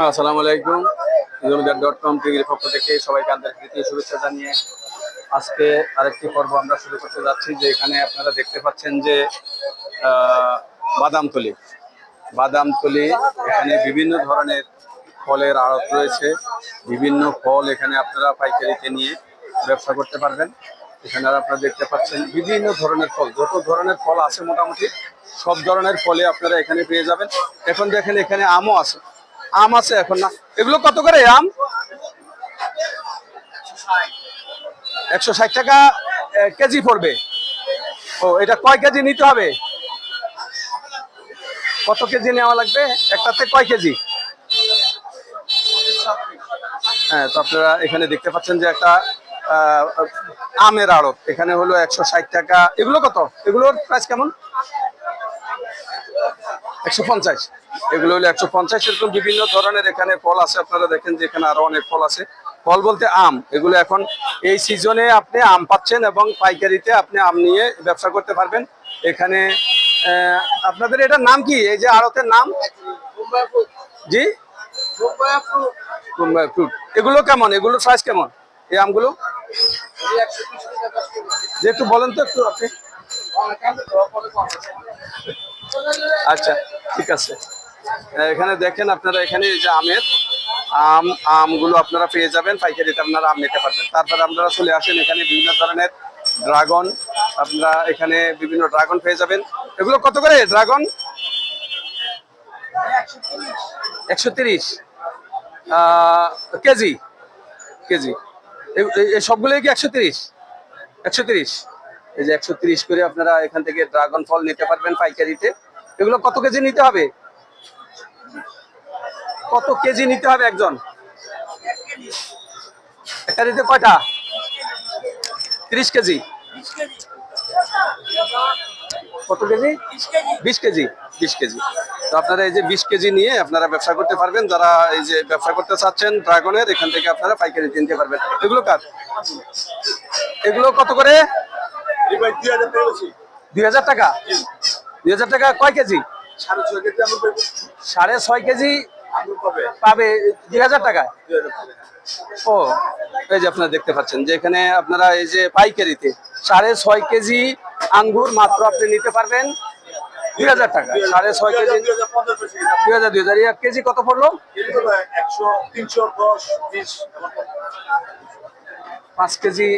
আসসালামু আলাইকুম জমিদার ডট কম টিভির পক্ষ থেকে সবাইকে আন্তরিক শুভেচ্ছা জানিয়ে আজকে আরেকটি পর্ব আমরা শুরু করতে যাচ্ছি যে এখানে আপনারা দেখতে পাচ্ছেন যে বাদামতলি বাদামতলি এখানে বিভিন্ন ধরনের ফলের আড়ত রয়েছে। বিভিন্ন ফল এখানে আপনারা পাইকারিতে নিয়ে ব্যবসা করতে পারবেন। এখানে আপনারা দেখতে পাচ্ছেন বিভিন্ন ধরনের ফল, যত ধরনের ফল আছে মোটামুটি, সব ধরনের ফলে আপনারা এখানে পেয়ে যাবেন। এখন দেখেন এখানে আমও আছে। আম আছে এখন না। এগুলো কত করে আম? একশো ষাট টাকা কেজি পড়বে। ও, এটা কয় কেজি নিতে হবে? কত কেজি নেওয়া লাগবে? একটাতে কয় কেজি? হ্যাঁ তো আপনারা এখানে দেখতে পাচ্ছেন যে একটা আমের আড়ত। এখানে হলো একশো ষাট টাকা। এগুলো কত? এগুলোর প্রাইস কেমন? একশো পঞ্চাশ। এগুলো হলো একশো পঞ্চাশ। এরকম বিভিন্ন ধরনের এখানে ফল আছে। আপনারা দেখেন যে এখানে আরও অনেক ফল আছে। ফল বলতে আম। এগুলো এখন এই সিজনে আপনি আম পাচ্ছেন এবং পাইকারিতে আপনি আম নিয়ে ব্যবসা করতে পারবেন। এখানে আপনাদের এটার নাম কি? এই যে আড়তের নাম? জি? মুম্বাই ফ্রুট এগুলো কেমন? এগুলো সাইজ কেমন? এই আমগুলো? একটু বলেন তো একটু আপনি। আচ্ছা ঠিক আছে। এখানে দেখেন আপনারা এখানে যে আমের, আম, আমগুলো আপনারা পেয়ে যাবেন, পাইকারিতে আপনারা আম নিতে পারবেন। তারপরে আপনারা চলে আসেন এখানে বিভিন্ন ধরনের ড্রাগন, আপনারা এখানে বিভিন্ন ড্রাগন পেয়ে যাবেন। এগুলো কত করে ড্রাগন? একশো তিরিশ। কেজি? কেজি। সবগুলোই কি একশো তিরিশ? একশো তিরিশ? এই যে একশো তিরিশ করে আপনারা এখান থেকে ড্রাগন ফল নিতে পারবেন পাইকারিতে। এগুলো কত কেজি নিতে হবে? কত কেজি নিতে হবে একজন? একটা কয়টা? তিরিশ কেজি। কত কেজি। বিশ কেজি। বিশ কেজি। তো আপনারা এই যে বিশ কেজি নিয়ে আপনারা ব্যবসা করতে পারবেন যারা এই যে ব্যবসা করতে চাচ্ছেন ড্রাগনের এখান থেকে আপনারা পাইকারি কিনতে পারবেন। এগুলো কার? এগুলো কত করে? দুই হাজার টাকা দুই হাজার টাকা? কয় কেজি? সাড়ে ছয় কেজি পাবে। দুই হাজার টাকা ও এই যে আপনারা দেখতে পাচ্ছেন যে এখানে আপনারা এই যে পাইকারিতে সাড়ে ছয় কেজি আঙ্গুর মাত্র আপনি নিতে পারবেন। দুই হাজার টাকা সাড়ে ছয় কেজি। দুই হাজার দুই হাজার এক কেজি কত পড়ল? পাঁচ কেজি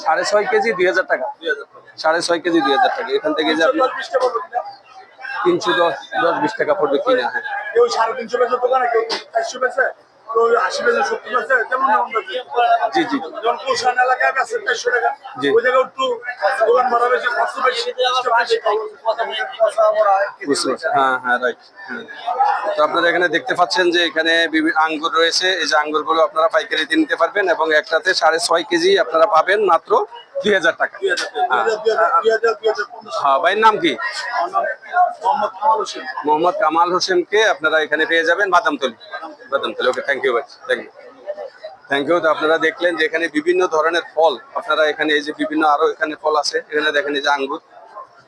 সাড়ে ছয় কেজি। দুই হাজার টাকা। সাড়ে ছয় কেজি দুই হাজার টাকা। এখান থেকে যে আপনি তিনশো দশ দশ বিশ টাকা পড়বে কিনা হ্যাঁ। কেউ সাড়ে তিনশো পেয়েছে দোকানে কেউ চারশো পেয়েছে কেউ আশি পেয়েছে সত্তর পেয়েছে যেমন যেমন জি জি। যেমন কুলশান এলাকায় আছে চারশো টাকা ওই জায়গায় একটু দোকান ভাড়া বেশি খরচ বেশি খরচা বেশি। কথা বলা হয়, হ্যাঁ হ্যাঁ। রাইট তো আপনারা এখানে দেখতে পাচ্ছেন যে এখানে বিভি- আঙ্গুর রয়েছে। এই যে আঙ্গুরগুলো আপনারা পাইকারিতে নিতে পারবেন এবং একটাতে সাড়ে ছয় কেজি আপনারা পাবেন মাত্র। দুই হাজার টাকা। হ্যাঁ ভাইয়ের নাম কি? মোহাম্মদ কামাল হোসেনকে আপনারা এখানে পেয়ে যাবেন Badamtoli. Badamtoli okay thank you ভাই থ্যাংক ইউ থ্যাংক ইউ তো আপনারা দেখলেন যে এখানে বিভিন্ন ধরনের ফল আপনারা এখানে এই যে বিভিন্ন আরও এখানে ফল আছে এখানে দেখেন এই যে আঙ্গুর।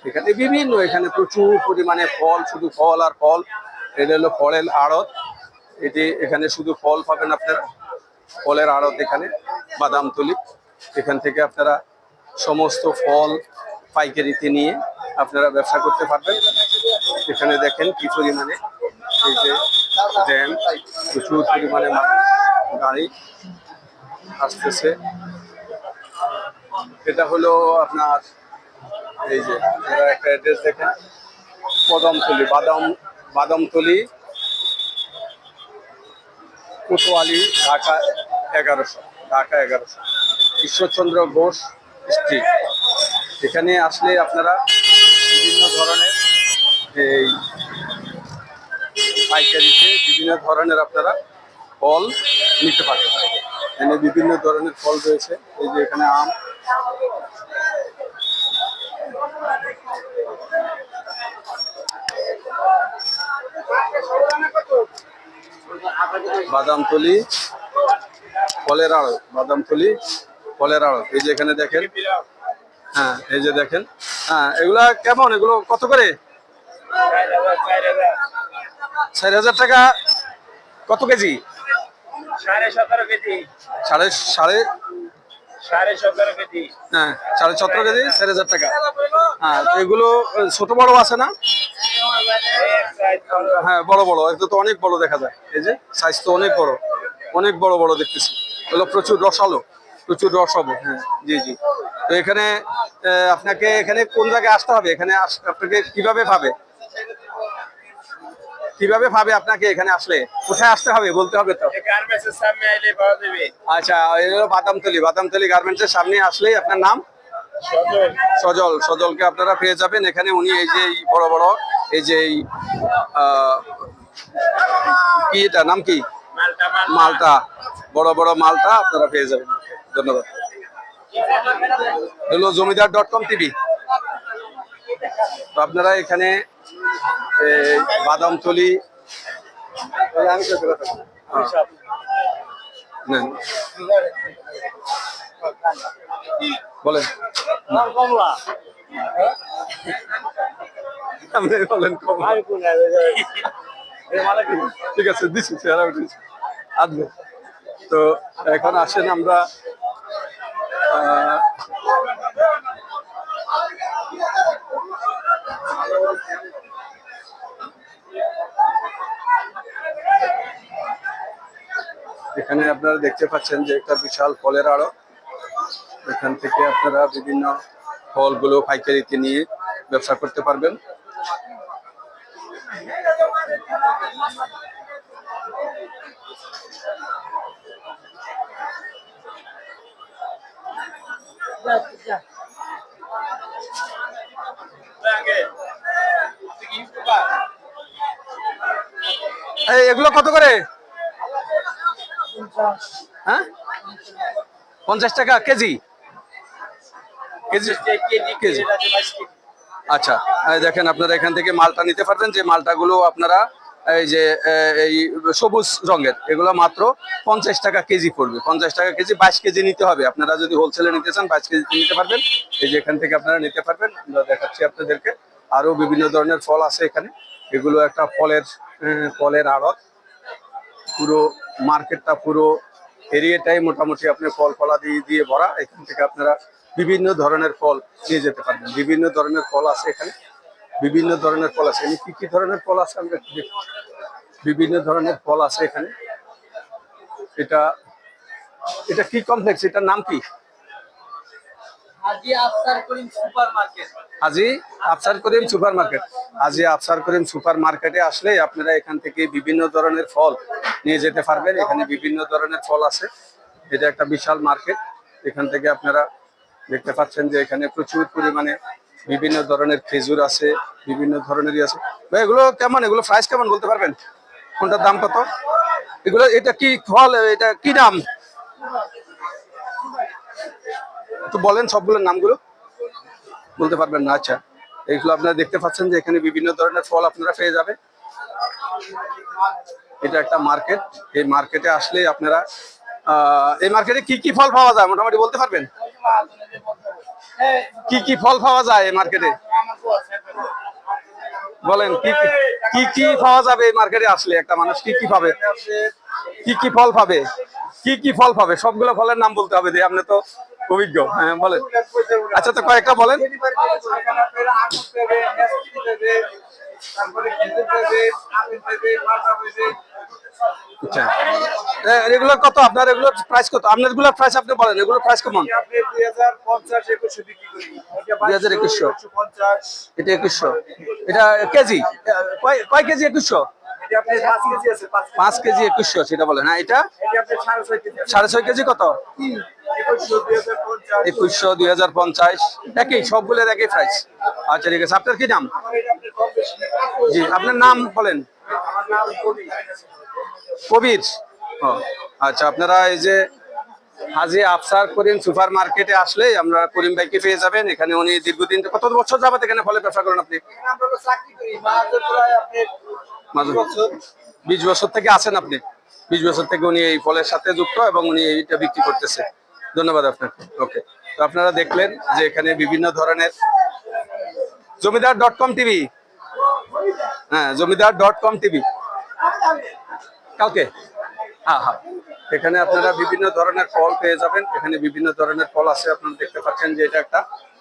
এখানে বিভিন্ন এখানে প্রচুর পরিমাণে ফল শুধু ফল আর ফল। এটা হলো ফলের আড়ত। এটি এখানে শুধু ফল পাবেন আপনারা ফলের আড়ত এখানে বাদামতলি। এখান থেকে আপনারা সমস্ত ফল পাইকারিতে নিয়ে আপনারা ব্যবসা করতে পারবেন। এখানে দেখেন কি পরিমাণে এই যে জ্যাম, প্রচুর পরিমাণে মানুষ, গাড়ি আসতেছে। এটা হলো আপনার এই যে একটা অ্যাড্রেস দেখেন। কদমতলি, বাদাম, বাদামতলি, কোতোয়ালি, ঢাকা এগারোশো ঢাকা এগারোশো। ঈশ্বরচন্দ্র ঘোষ স্ট্রিট এখানে আসলে আপনারা বিভিন্ন ধরনের এই পাইকারিতে বিভিন্ন ধরনের আপনারা ফল নিতে পারবেন। এখানে বিভিন্ন ধরনের ফল রয়েছে। এই যে এখানে আম, বাদামতলি, ফলের আড়ত, বাদামতলি ফলের আড়ত। এই যে এখানে দেখেন। হ্যাঁ এই যে দেখেন। হ্যাঁ এগুলা কেমন? এগুলো কত করে? চার হাজার টাকা। কত কেজি? সাড়ে সতেরো কেজি। সাড়ে সাড়ে হ্যাঁ সাড়ে সতেরো কেজি চার হাজার টাকা। হ্যাঁ এগুলো ছোট বড় আছে না? হ্যাঁ বড় বড়। এটা তো অনেক বড় দেখা যায়। এই যে সাইজ তো অনেক বড়। অনেক বড় বড় দেখতেছি। এগুলো প্রচুর রসালো। প্রচুর রস হবে হ্যাঁ জি জি। তো এখানে আপনাকে এখানে কোন জায়গায় আসতে হবে? এখানে আপনাকে কীভাবে পাবে কীভাবে পাবে আপনাকে এখানে আসলে? কোথায় আসতে হবে বলতে হবে তো? আচ্ছা বাদামতলি। বাদামতলি গার্মেন্টসের সামনে আসলেই আপনার নাম? সজল। সজল। সজলকে আপনারা পেয়ে যাবেন। এখানে উনি এই যে বড় বড় এই যে কি এটা? নাম কি? মালটা। বড় বড় মালটা আপনারা পেয়ে যাবেন। ধন্যবাদ। হলো জমিদার ডট কম টিভি তো আপনারা এখানে বাদামতলি হ্যাঁ। বলেন। আপনি বলেন ঠিক আছে, দিচ্ছি, চেহারা উঠেছি। আসবে তো এখন আসেন আমরা এখানে আপনারা দেখতে পাচ্ছেন যে একটা বিশাল ফলের আড়ত। এখান থেকে আপনারা বিভিন্ন ফলগুলো পাইকারিতে নিয়ে ব্যবসা করতে পারবেন। এগুলো কত করে? হ্যাঁ? পঞ্চাশ টাকা কেজি? কেজি? আচ্ছা দেখেন আপনারা এখান থেকে মালটা নিতে পারবেন। যে মালটাগুলো আপনারা এই যে এই সবুজ রঙের, এগুলো মাত্র পঞ্চাশ টাকা কেজি পড়বে। পঞ্চাশ টাকা কেজি, বাইশ কেজি নিতে হবে। আপনারা যদি হোলসেলে নিতে চান, বাইশ কেজি নিতে পারবেন। এই যে এখান থেকে আপনারা নিতে পারবেন। আমরা দেখাচ্ছি আপনাদেরকে। আরও বিভিন্ন ধরনের ফল আছে এখানে। এগুলো একটা ফলের ফলের আড়ত। পুরো মার্কেটটা পুরো এরিয়াটাই মোটামুটি আপনি ফল ফলা দিয়ে দিয়ে ভরা। এখান থেকে আপনারা বিভিন্ন ধরনের ফল নিয়ে যেতে পারবেন। বিভিন্ন ধরনের ফল আছে এখানে। বিভিন্ন ধরনের ফল আছে। এখানে কি কি ধরনের ফল আছে আমরা একটু দেখি। বিভিন্ন ধরনের ফল আছে এখানে। এটা এটা কি কমপ্লেক্স এটার নাম কি? Karim super market Afsar Karim super market Afsar Karim super মার্কেটে আসলে আপনারা এখান থেকে বিভিন্ন ধরনের ফল নিয়ে যেতে পারবেন। এখানে বিভিন্ন ধরনের ফল আছে। এটা একটা বিশাল মার্কেট। এখান থেকে আপনারা দেখতে পাচ্ছেন যে এখানে প্রচুর পরিমাণে বিভিন্ন ধরনের খেজুর আছে, বিভিন্ন ধরনেরই আছে। এগুলো কেমন? এগুলো প্রাইস কেমন বলতে পারবেন? কোনটার দাম কত? এগুলো, এটা কি ফল এটা কি দাম? একটু বলেন সবগুলোর নামগুলো। বলতে পারবেন না আচ্ছা। এইগুলো আপনারা দেখতে পাচ্ছেন যে এখানে বিভিন্ন ধরনের ফল আপনারা পেয়ে যাবেন। এটা একটা মার্কেট এই মার্কেটে আসলে আপনারা এই মার্কেটে কি কি ফল পাওয়া যায়, মোটামুটি বলতে পারবেন? কি কি ফল পাওয়া যায় মার্কেটে? বলেন, কি কি- কি পাওয়া যাবে মার্কেটে আসলে একটা মানুষ? কি কি পাবে? কি কি ফল পাবে? কি কি ফল পাবে? সবগুলো ফলের নাম বলতে হবে যে আপনি তো অভিজ্ঞ। হ্যাঁ বলেন। আচ্ছা তো কয়েকটা বলেন। আচ্ছা। রেগুলার কত আপনার? রেগুলার প্রাইস কত? আপনার রেগুলার প্রাইস আপনি বলেন রেগুলার প্রাইস কেমন? দুই হাজার একুশশো এটা একুশশো। এটা কেজি? কয় কয় কেজি একুশশো? পাঁচ কেজি একুশশো সেটা বলেন। হ্যাঁ এটা? সাড়ে ছয় কেজি কত? একুশশো দুই হাজার পঞ্চাশ। একই সবগুলোর একই প্রাইস আচ্ছা ঠিক আছে। আপনার কি নাম? জি আপনার নাম বলেন। কবির ও আচ্ছা আপনারা এই যে হাজি আফসার করিম সুপার মার্কেটে আসলে আমরা করিম ভাইকে পেয়ে যাবেন। এখানে উনি দীর্ঘদিন কত বছর যাবত এখানে ফলে ব্যবসা করেন আপনি বিশ বছর থেকে আছেন আপনি। বিশ বছর থেকে উনি এই ফলের সাথে যুক্ত এবং উনি এইটা বিক্রি করতেছে। ধন্যবাদ আপনাকে। ওকে। তো আপনারা দেখলেন যে এখানে বিভিন্ন ধরনের জমিদার ডট কম টিভি। হ্যাঁ জমিদার ডট কম টিভি। কালকে? হ্যাঁ হ্যাঁ। এখানে আপনারা বিভিন্ন ধরনের ফল পেয়ে যাবেন। এখানে বিভিন্ন ধরনের ফল আছে। আপনারা দেখতে পাচ্ছেন যে এটা একটা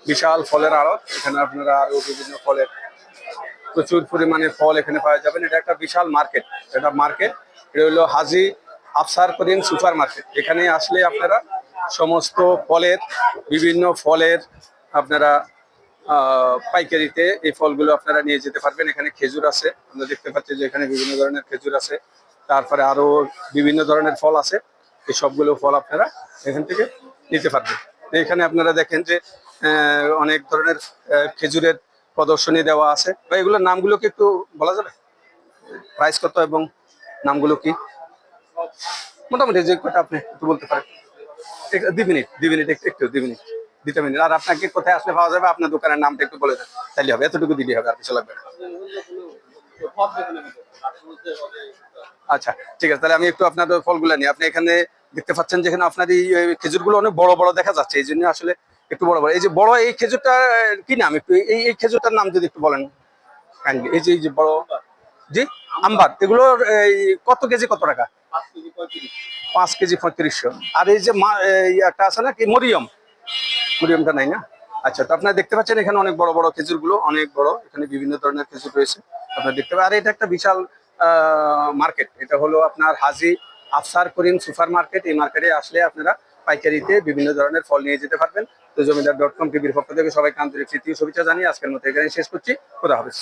বিশাল ফলের আড়ত। এখানে আপনারা আরও বিভিন্ন ফলের প্রচুর পরিমাণে ফল এখানে পাওয়া যাবেন এটা একটা বিশাল মার্কেট। এটা মার্কেট, এটা হলো হাজি আফসার করিম সুপার মার্কেট। এখানে আসলে আপনারা সমস্ত ফলের, বিভিন্ন ফলের আপনারা পাইকারিতে এই ফলগুলো আপনারা নিয়ে যেতে পারবেন। এখানে খেজুর আছে। আমরা দেখতে পাচ্ছি যে এখানে বিভিন্ন ধরনের খেজুর আছে। তারপরে আরও বিভিন্ন ধরনের ফল আছে। এই সবগুলো ফল আপনারা এখান থেকে নিতে পারবেন। এখানে আপনারা দেখেন যে অনেক ধরনের খেজুরের প্রদর্শনী দেওয়া আছে। এগুলোর নামগুলো কি একটু বলা যাবে? প্রাইস কত এবং নামগুলো কি? মোটামুটি যে কটা আপনি একটু বলতে পারেন। দুই মিনিট দুই মিনিট একটু, দুই মিনিট দুটা মিনিট। আর আপনাকে কোথায় আসলে পাওয়া যাবে, আপনার দোকানের নামটা একটু বলে দেন। তাহলে হবে, এতটুকু দিলেই হবে, আর কিছু লাগবে না। আচ্ছা ঠিক আছে, তাহলে আমি একটু আপনার ফলগুলো নিই। আপনি এখানে দেখতে পাচ্ছেন যেখানে আপনার এই খেজুরগুলো অনেক বড় বড় দেখা যাচ্ছে, এই জন্য আসলে একটু বড় বড়। এই যে বড় এই খেজুরটা কি নাম একটু? এই এই খেজুরটার নাম যদি একটু বলেন kindly। এই যে এই যে বড় জি আম্বার এগুলোর এই, কত কেজি কত টাকা? পাঁচ কেজি পঁয়ত্রিশশো আর এই যে একটা আছে না কি, মরিয়ম? মরিয়মটা নাই না? আচ্ছা তো আপনারা দেখতে পাচ্ছেন এখানে অনেক বড় বড় খেজুরগুলো, অনেক বড়। এখানে বিভিন্ন ধরনের খেজুর রয়েছে। আপনারা দেখতে পাবেন আর এটা একটা বিশাল মার্কেট এটা হলো আপনার হাজি আফসার করিম সুপার মার্কেট। এই মার্কেটে আসলে আপনারা পাইকারিতে বিভিন্ন ধরনের ফল নিয়ে যেতে পারবেন। তো জমিদার ডট কম টিভির পক্ষ থেকে সবাইকে আন্তরিক তৃতীয় শুভেচ্ছা জানিয়ে আজকের মতো এখানে শেষ করছি। খোদা হাফেজ।